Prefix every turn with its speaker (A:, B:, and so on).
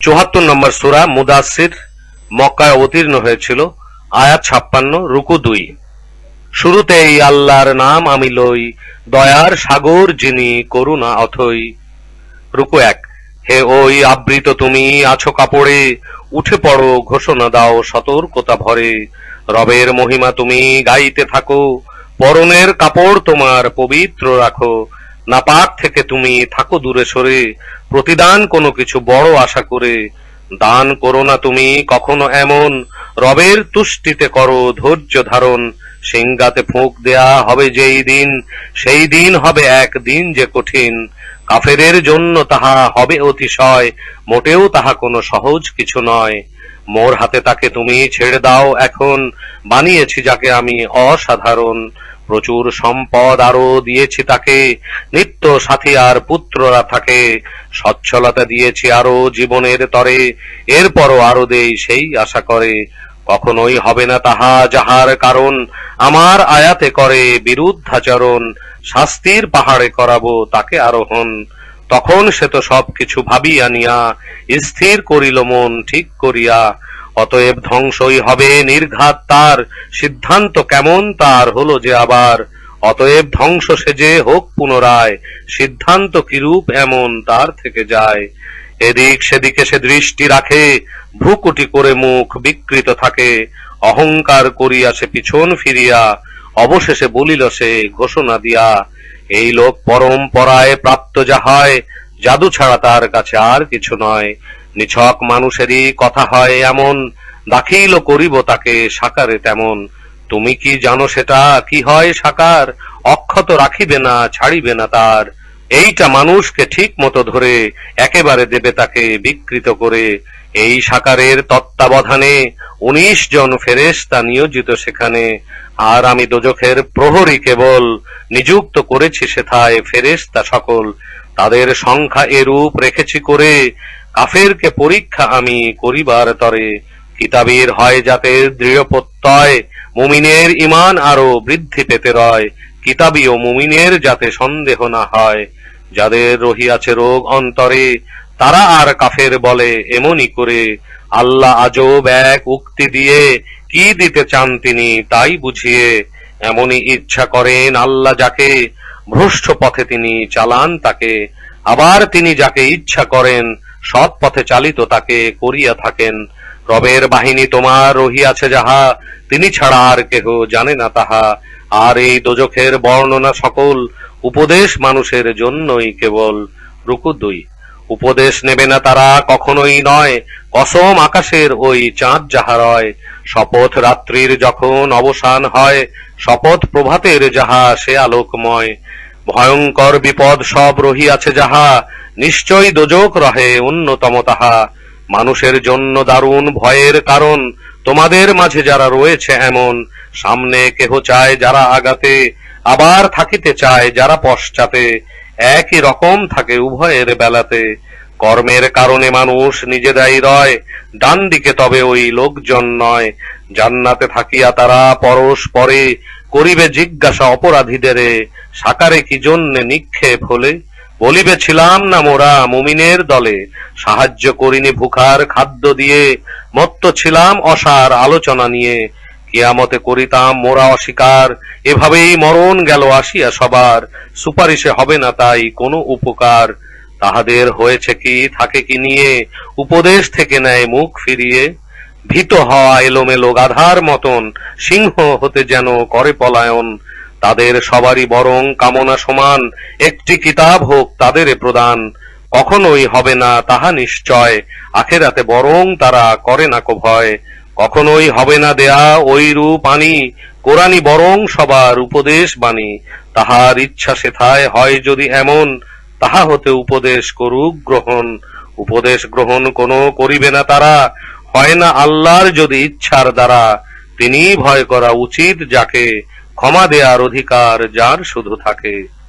A: চুয়াত্তর নম্বর সুরা মুদাসির মক্কায় অবতীর্ণ হয়েছিল, আয়াত ছাপ্পান্ন, রুকু দুই। শুরুতেই আল্লাহর নাম আমি লই, দয়ার সাগর যিনি করুণা অথই। রুকু এক, হে ওই আবৃত তুমি আছো কাপড়ে, উঠে পড়ো, ঘোষণা দাও সতর্কতা ভরে। রবের মহিমা তুমি গাইতে থাকো, পরনের কাপড় তোমার পবিত্র রাখো। নাপাক থেকে তুমি থাকো দূরে সরে, প্রতিদান কোনো কিছু বড় আশা করে। দান করো না তুমি কখনো এমন, রবের তুষ্টিতে করো ধৈর্য ধারণ। সিংগাতে ফুঁক দেয়া হবে যেই দিন, সেই দিন হবে এক দিন যে কঠিন। কাফেরের জন্য তাহা হবে অতিশয়, মোটেও তাহা কোনো সহজ কিছু নয়। মোর হাতে তাকে তুমি ছেড়ে দাও এখন, বানিয়েছি যাকে আমি অসাধারণ। প্রচুর সম্পদ আরও দিয়েছি তাকে, নিত্য সাথী আর পুত্ররা থাকে। সচ্ছলতা দিয়েছি আরও জীবনের তরে, এরপরও আরও দেই সেই আশা করে। কখনোই হবে না তাহা যাহার কারণ, আমার আয়াতে করে বিরুদ্ধাচরণ, শাস্তির পাহাড়ে করাবো তাকে আরোহণ। তখন সে তো সব কিছু ভাবিয়া নিয়া, স্থির করিল মন, ঠিক করিয়া অতএব ধ্বংসই হবে নির্ঘাত তার। সিদ্ধান্ত কেমন তার হলো যে আবার? অতএব ধ্বংস সেজে হোক পুনরায়, সিদ্ধান্ত কিরূপ এমন তার থেকে যায়। এদিক সেদিকে সে দৃষ্টি রাখে, ভ্রুকুটি করে মুখ বিকৃত থাকে, অহংকার করিয়া সে পিছন ফিরিয়া, অবশেষে বলিল সে, ঘোষণা দিয়া, এই লোক পরম্পরায় প্রাপ্ত যাহায় জাদু ছাড়া তার কাছে আর কিছু নয়। নিছক মানুষেরই কথা হয় এমন, দাখিল করিব তাকে সাকারে তেমন। তুমি কি জানো সেটা? কি হয় সাকার? অক্ষত রাখিবে না, ছাড়িবে না তার। এইটা মানুষকে ঠিক মতো ধরে একেবারে দেবে তাকে বিকৃত করে। এই সাকারের তত্ত্বাবধানে উনিশ জন ফেরেশতা নিয়োজিত সেখানে। আর আমি দোজখের প্রহরী কেবল, নিযুক্ত করেছি সেথায় ফেরেশতা সকল। তাদের সংখ্যা এরূপ রেখেছি করে কাফেরকে পরীক্ষা আমি করিবার তরে। কিতাবের হয় যাতে দৃঢ় প্রত্যয় মুমিনের ইমান আরও বৃদ্ধি পেতে রয়। কিতাবী ও মুমিনের যাতে সন্দেহ না হয়। যাদের রহিয়াছে রোগ অন্তরে, তারা আর কাফের বলে এমনই করে। আল্লাহ আজব এক উক্তি দিয়ে কি দিতে চান তিনি তাই বুঝিয়ে। এমনই ইচ্ছা করেন আল্লাহ যাকে ভ্রষ্ট পথে তিনি চালান, তাকে আবার তিনি যাকে ইচ্ছা করেন, সৎ পথে চালিত তাকে করিয়া থাকেন। রবের বাহিনী তোমার রহিয়াছে যাহা, তিনি ছাড়া আর কেহ জানে না তাহা। আর এই দোজখের বর্ণনা সকল উপদেশ মানুষের জন্যই কেবল রুকু দুই। উপদেশ নেবে না তারা, কখনোই নয়। কসম আকাশের ওই চাঁদ যাহা রয়। শপথ রাত্রির যখন অবসান হয়, শপথ প্রভাতের যাহা সে আলোকময়। ভয়ঙ্কর বিপদ সব রহিয়াছে যাহা, নিশ্চয় দোজক রহে অন্যতম তাহা। মানুষের জন্য দারুণ ভয়ের কারণ, তোমাদের মাঝে যারা রয়েছে এমন, সামনে কেহ চায় যারা আগাতে, আবার থাকিতে চায় যারা পশ্চাতে। একই রকম থাকে উভয়ের বেলাতে। কর্মের কারণে মানুষ নিজেরাই রয় ডান দিকে তবে ওই লোকজন নয়। জান্নাতে থাকিয়া তারা পরস্পরে করিবে জিজ্ঞাসা অপরাধীদেরে, সাকারে কি জন্যে নিক্ষেপ হলে? বলিবে, ছিলাম না মোরা মুমিনের দলে। সাহায্য করিনি ভুখার খাদ্য দিয়ে। মত্ত ছিলাম অসার আলোচনা নিয়ে। কিয়ামতে করিতাম মোরা অস্বীকার। এভাবেই মরণ গেল আসিয়া সবার। সুপারিশে হবে না তাই কোনো উপকার। তাহাদের হয়েছে কি, থাকে কি নিয়ে? উপদেশ থেকে নেয় মুখ ফিরিয়ে। ভীত হওয়া এলোমেলো গাধার মতন, সিংহ হতে যেন করে পলায়ন। তাদের সবারই বরং কামনা সমান, একটি কিতাব হোক তাদের প্রদান। কখনোই হবে না তাহা নিশ্চয়, আখেরাতে বরং তারা করে না কো ভয়। কখনোই হবে না দেয়া ওই রূপ আনি। কোরআনি বরং সবার উপদেশ বাণী। তাহার ইচ্ছা সেথায় হয় যদি এমন, তাহা হতে উপদেশ করুক গ্রহণ। উপদেশ গ্রহণ কোনো করিবে না তারা। হয় না আল্লাহর যদি ইচ্ছার দ্বারা। তিনি ভয় করা উচিত যাকে। ক্ষমা দেয়ার অধিকার যার শুধু থাকে।